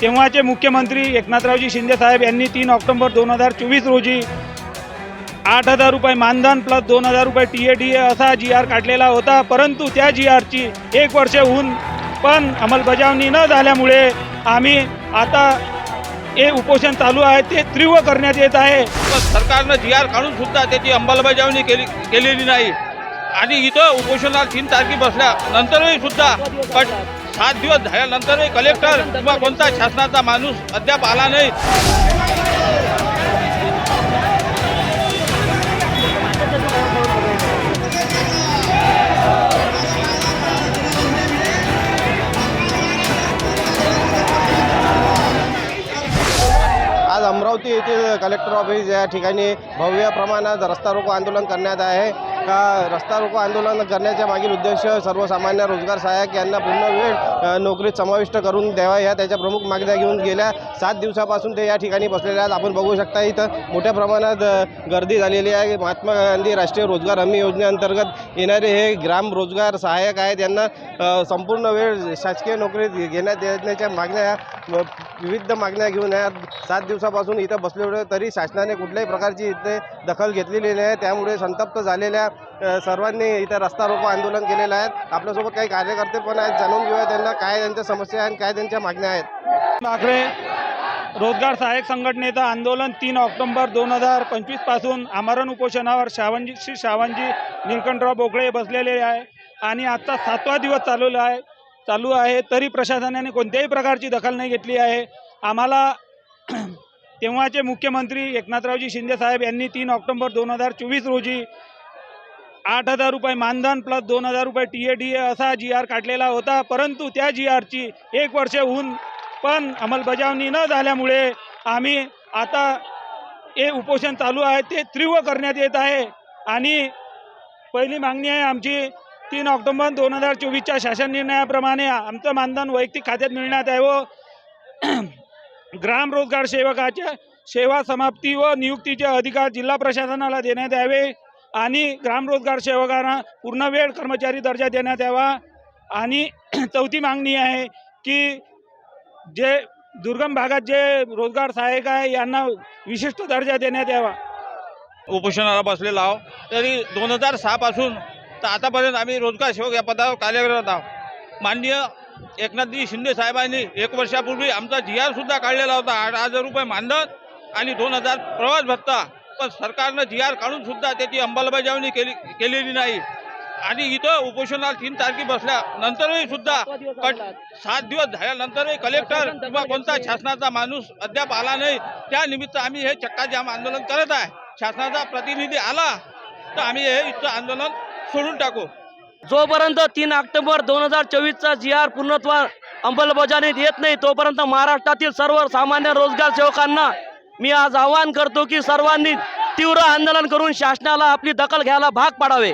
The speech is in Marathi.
तेव्हाचे मुख्यमंत्री एकनाथरावजी शिंदे साहेब यांनी तीन ऑक्टोबर दोन हजार चोवीस रोजी आठ हजार रुपये मानधन प्लस दोन हजार रुपये टी ए डी ए असा जी आर काढलेला होता. परंतु त्या जी आरची एक वर्ष होऊन पण अंमलबजावणी न झाल्यामुळे आम्ही आता हे उपोषण चालू आहे ते तीव्र करण्यात येत आहे. पण सरकारनं जी आर काढून सुद्धा त्याची अंमलबजावणी केली केलेली नाही. आणि इथं उपोषणाला तीन तारखे बसल्या नंतरही सुद्धा कट सात दिवस झाल्यानंतरही कलेक्टर किंवा कोणता शासनाचा माणूस अद्याप आला नाही. आज अमरावती येथील कलेक्टर ऑफिस या ठिकाणी भव्य प्रमाणात रस्ता रोको आंदोलन करण्यात आहे. का रस्ता रोको आंदोलन करण्याच्या मागील उद्देश सर्वसामान्य रोजगार सहाय्यक यांना पूर्ण वेळ नोकरीत समाविष्ट करून द्यावा. या त्याच्या प्रमुख मागण्या घेऊन गेल्या सात दिवसापासून ते या ठिकाणी बसलेले आहेत. आपण बघू शकता इथं मोठ्या प्रमाणात गर्दी झालेली आहे. महात्मा गांधी राष्ट्रीय रोजगार हमी योजनेअंतर्गत येणारे हे ग्राम रोजगार सहाय्यक आहेत. यांना संपूर्ण वेळ शासकीय नोकरीत घेण्यात येण्याच्या मागण्या ह्या विविध मागण्या घेऊन या सात दिवसापासून इथं बसले होते तरी शासनाने कुठल्याही प्रकारची इथे दखल घेतलेली नाही. आहे त्यामुळे संतप्त झालेल्या सर्वांनी इथं रस्ता रोको आंदोलन केलेलं आहे. आपल्यासोबत काही कार्यकर्ते पण आहेत. जाणून घेऊया त्यांना काय त्यांच्या समस्या आहेत काय त्यांच्या मागण्या आहेत. ठाकरे रोजगार सहाय्यक संघटनेचं आंदोलन तीन ऑक्टोबर दोन हजार पंचवीसपासून आमरण उपोषणावर शावनजी श्री शावनजी निळकंठराव बोकळे बसलेले आहे आणि आजचा सातवा दिवस चालवला आहे. चालू आहे. तरी प्रशासनाने कोणत्याही प्रकारची दखल नाही घेतली आहे. आम्हाला तेव्हाचे मुख्यमंत्री एकनाथरावजी शिंदे साहेब यांनी तीन ऑक्टोबर दोन हजार चोवीस रोजी आठ हजार रुपये मानधन प्लस दोन हजार रुपये टी ए डी ए असा जी आर काढलेला होता. परंतु त्या जी आरची एक वर्ष होऊन पण अंमलबजावणी न झाल्यामुळे आम्ही आता हे उपोषण चालू आहे. ते तीव्र करण्यात येत आहे. आणि पहिली मागणी आहे आमची तीन ऑक्टोबर दोन हजार चोवीसच्या शासन निर्णयाप्रमाणे आमचं मानधन वैयक्तिक खात्यात मिळण्यात आहे व ग्राम रोजगार सेवकाच्या सेवा समाप्ती व नियुक्तीचे अधिकार जिल्हा प्रशासनाला देण्यात यावे. आणि ग्रामरोजगार सेवकांना पूर्ण वेळ कर्मचारी दर्जा देण्यात यावा. आणि चौथी मागणी आहे की जे दुर्गम भागात जे रोजगार सहाय्यक आहे यांना विशिष्ट दर्जा देण्यात यावा. उपोषणाला बसलेलो आहो तरी दोन हजार सहापासून तर आतापर्यंत आम्ही रोजगार सेवक या पदावर कार्यरत आहोत. माननीय एकनाथजी शिंदे साहेबांनी एक वर्षापूर्वी आमचा जी आरसुद्धा काढलेला होता. आठ हजार रुपये मानधन आणि दोन हजार प्रवास भत्ता. पण सरकारनं जी आर काढून सुद्धा त्याची अंमलबजावणी केली केलेली नाही. आणि इथं उपोषणाला तीन तारखे बसल्या नंतरही सुद्धा सात दिवस झाल्यानंतरही कलेक्टर किंवा कोणता शासनाचा माणूस अद्याप आला नाही. त्या निमित्त आम्ही हे चक्काजाम आंदोलन करत आहे. शासनाचा प्रतिनिधी आला तर आम्ही हे इथं आंदोलन सोडून टाकू. जोपर्यंत तीन ऑक्टोबर दोन हजार चोवीसचा जी आर पूर्णत्व अंमलबजावणीत येत नाही तोपर्यंत महाराष्ट्रातील सर्व सामान्य रोजगार सेवकांना मी आज आवाहन करतो की सर्वांनी तीव्र आंदोलन करून शासनाला आपली दखल घ्यायला भाग पाडावे.